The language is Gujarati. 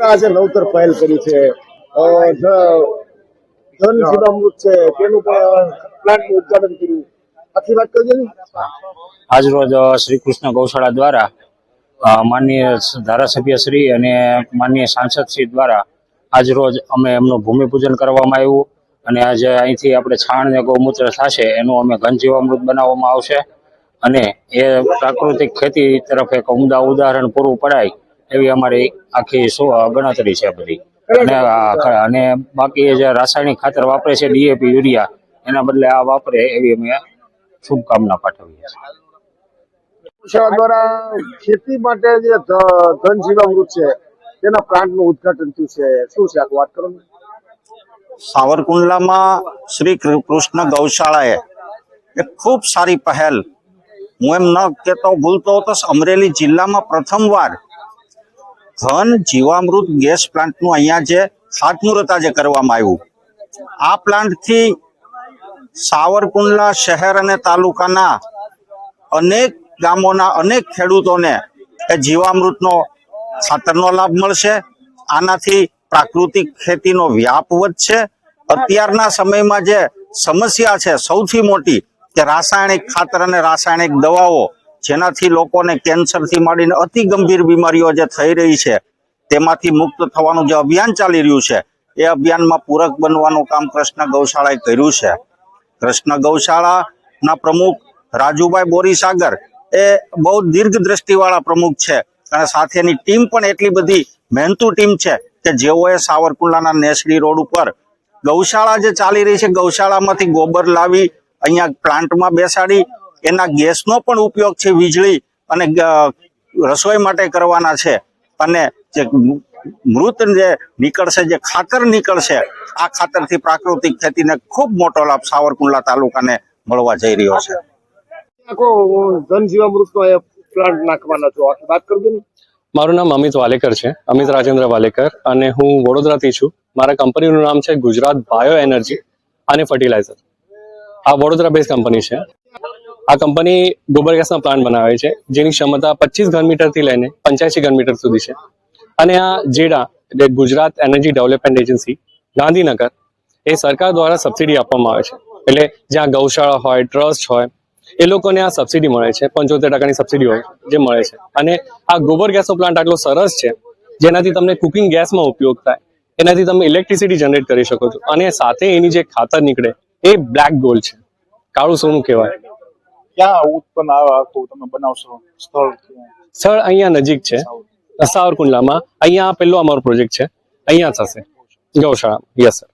આજે નવતર પહેલ કરી છે. ધન જીવામૃત છે. તેનું પણ પ્લાન્ટનું ઉદઘાટન કર્યું. આખી વાત કરજો ને. આજરોજ શ્રી કૃષ્ણ ગૌશાળા દ્વારા માનનીય ધારાસભ્ય શ્રી અને માનનીય સાંસદ શ્રી દ્વારા આજરોજ અમે એમનું ભૂમિપૂજન કરવામાં આવ્યું અને આજે અહીંથી આપણે છાણ ને ગૌમૂત્ર થશે એનું અમે ઘન જીવામૃત બનાવવામાં આવશે અને એ પ્રાકૃતિક ખેતી તરફ એક ઉમદા ઉદાહરણ પૂરું પડાય એવી અમારી આખી ગણતરી છે બધી. અને અને બાકી જે રાસાયણિક ખાતર વાપરે છે ડીએપી યુરિયા એના બદલે આ વાપરે એવી અમે શુભકામના પાઠવીએ છીએ. દ્વારા ખેતી માટે જે ધન જીવામૃત છે તેના પ્લાન્ટનું ઉદઘાટન થયું છે. શું છે વાત કરો સાવરકુંડલામાં શ્રી કૃષ્ણ ગૌશાળાએ એક ખૂબ સારી પહેલ. હું એમ ન કહેતો ભૂલતો તો અમરેલી જિલ્લામાં પ્રથમવાર ઘન જીવામૃત ગેસ પ્લાન્ટનું અહીંયા જે ખાતમુહૂર્ત આજે કરવામાં આવ્યું. આ પ્લાન્ટથી સાવરકુંડલા શહેર અને તાલુકાના અનેક ગામોના અનેક ખેડૂતોને એ જીવામૃતનો ખાતરનો લાભ મળશે. આનાથી પ્રાકૃતિક ખેતીનો વ્યાપ વધશે. અત્યારના સમયમાં જે સમસ્યા છે સૌથી મોટી, કે રાસાયણિક ખાતર અને રાસાયણિક દવાઓ જેનાથી લોકોને કેન્સરથી માંડીને અતિ ગંભીર બીમારીઓ જે થઈ રહી છે, તેમાંથી મુક્ત થવાનું જે અભિયાન ચાલી રહ્યું છે, એ અભિયાનમાં પૂરક બનવાનું કામ કૃષ્ણ ગૌશાળાએ કર્યું છે. કૃષ્ણ ગૌશાળાના પ્રમુખ રાજુભાઈ બોરીસાગર એ બહુ દીર્ઘ દ્રષ્ટિવાળા પ્રમુખ છે અને સાથેની ટીમ પણ એટલી બધી મહેનતુ ટીમ છે કે જેઓએ સાવરકુંડલાના નેસડી રોડ ઉપર ગૌશાળા જે ચાલી રહી છે, ગૌશાળામાંથી ગોબર લાવી અહીંયા પ્લાન્ટમાં બેસાડી એના ગેસનો પણ ઉપયોગ છે વીજળી અને રસોઈ માટે કરવાના છે. અને જે મૃત જે નીકળશે જે ખાતર નીકળશે આ ખાતરથી પ્રાકૃતિક ખેતીને ખૂબ મોટો લાભ સાવરકુંડલા તાલુકાને મળવા જઈ રહ્યો છે. આખો ધન એ પ્લાન્ટ નાખવાના છો. આખી વાત કરજો ને. મારું નામ અમિત વાલેકર છે. અમિત રાજેન્દ્ર વાલેકર અને હું વડોદરાથી છું. મારા કંપનીનું નામ છે ગુજરાત બાયો એનર્જી અને ફર્ટિલાઇઝર. આ વડોદરા બેઝ કંપની છે. આ કંપની ગોબર ગેસના પ્લાન્ટ બનાવે છે, જેની ક્ષમતા પચીસ ઘન મીટરથી લઈને પંચ્યાસી ઘન સુધી છે. અને આ જેડા, એટલે Gujarat energy development agency, Gandhinagar, એ સરકાર દ્વારા સબસિડી આપવામાં આવે છે. એટલે જ્યાં ગૌશાળા હોય, ટ્રસ્ટ હોય, એ લોકોને આ સબસિડી મળે છે, પંચોતેર ટકાની સબસિડી હોય, જે મળે છે. અને આ ગોબર ગેસનો પ્લાન્ટ આટલો સરસ છે, જેનાથી તમને કુકિંગ ગેસમાં ઉપયોગ થાય, એનાથી તમે ઇલેક્ટ્રિસિટી જનરેટ કરી શકો છો. અને સાથે એની જે ખાતર નીકળે, એ બ્લેક ગોલ્ડ છે. કાળું સોનું કહેવાય. ક્યાં ઉત્પન્ન આવે આખું તમે બનાવશો? સ્થળ સ્થળ અહીંયા નજીક છે. સાવરકુંડલામાં અહીંયા પેલો અમારો પ્રોજેક્ટ છે. અહીંયા થશે. ગૌશાળા યસ સર.